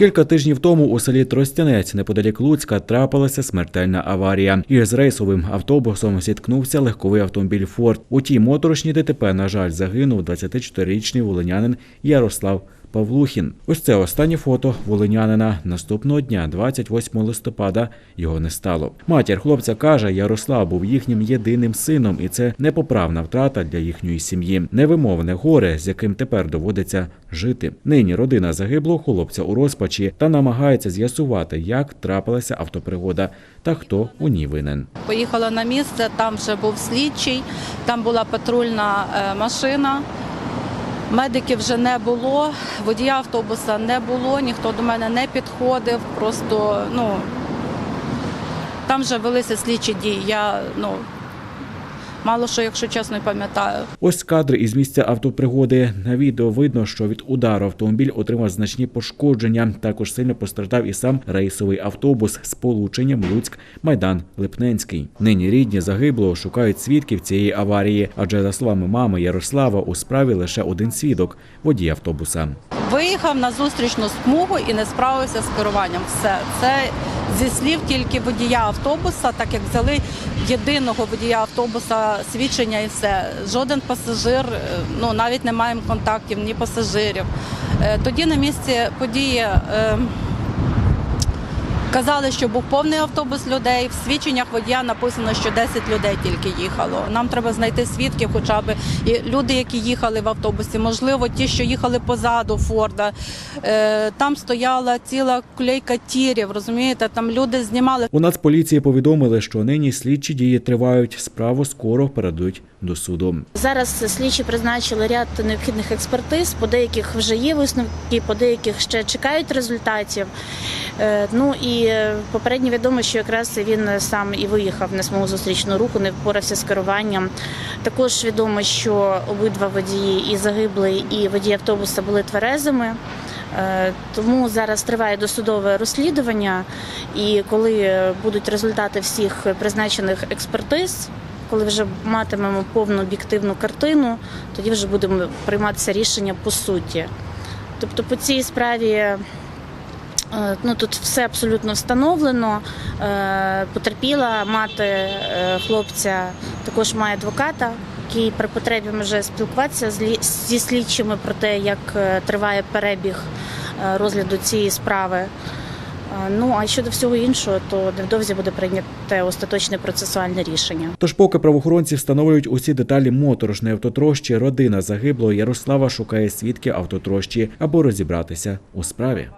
Кілька тижнів тому у селі Тростянець неподалік Луцька трапилася смертельна аварія. Із рейсовим автобусом зіткнувся легковий автомобіль Форд. У тій моторошній ДТП, на жаль, загинув 24-річний волинянин Ярослав. Павлухін. Ось це останнє фото волинянина. Наступного дня, 28 листопада, його не стало. Матір хлопця каже, Ярослав був їхнім єдиним сином, і це непоправна втрата для їхньої сім'ї. Невимовне горе, з яким тепер доводиться жити. Нині родина загиблого хлопця у розпачі та намагається з'ясувати, як трапилася автопригода та хто у ній винен. Поїхала на місце, там вже був слідчий, там була патрульна е, машина. Медиків вже не було, водія автобуса не було, ніхто до мене не підходив. Просто ну там вже велися слідчі дії. Я ну мало що, якщо чесно, пам'ятаю. Ось кадри із місця автопригоди. На відео видно, що від удару автомобіль отримав значні пошкодження. Також сильно постраждав і сам рейсовий автобус з полученням Луцьк Майдан Липненський. Нині рідні загиблого шукають свідків цієї аварії, адже за словами мами Ярослава, у справі лише один свідок водій автобуса. Виїхав на зустрічну смугу і не справився з керуванням. Все це зі слів тільки водія автобуса, так як взяли єдиного водія автобуса свідчення і все. Жоден пасажир, е, ну навіть не маємо контактів, ні пасажирів. Е, Тоді на місці події. Казали, що був повний автобус людей. В свідченнях водія написано, що 10 людей тільки їхало. Нам треба знайти свідків, хоча б і люди, які їхали в автобусі. Можливо, ті, що їхали позаду Форда. Е, там стояла ціла кулейка тірів. Розумієте, там люди знімали У Нацполіції повідомили, що нині слідчі дії тривають. Справу скоро передадуть до суду. Зараз слідчі призначили ряд необхідних експертиз. По деяких вже є висновки, по деяких ще чекають результатів. Е, Ну і е, попередньо відомо, що якраз він сам і виїхав на саму зустрічну руку, не впорався з керуванням. Також відомо, що обидва водії, і загиблий, і водій автобуса були тверезими. Е, Тому зараз триває досудове розслідування, і коли будуть результати всіх призначених експертиз, коли вже матимемо повну об'єктивну картину, тоді вже будемо прийматися рішення по суті. Тобто по цій справі ну, тут все абсолютно встановлено. Е, Потерпіла мати е, хлопця також має адвоката, який при потребі може спілкуватися зі слідчими про те, як е, триває перебіг е, розгляду цієї справи. Е, Ну а щодо всього іншого, то невдовзі буде прийняте остаточне процесуальне рішення. Тож, поки правоохоронці встановлюють усі деталі моторошної автотрощі, родина загиблого Ярослава шукає свідків автотрощі, аби розібратися у справі.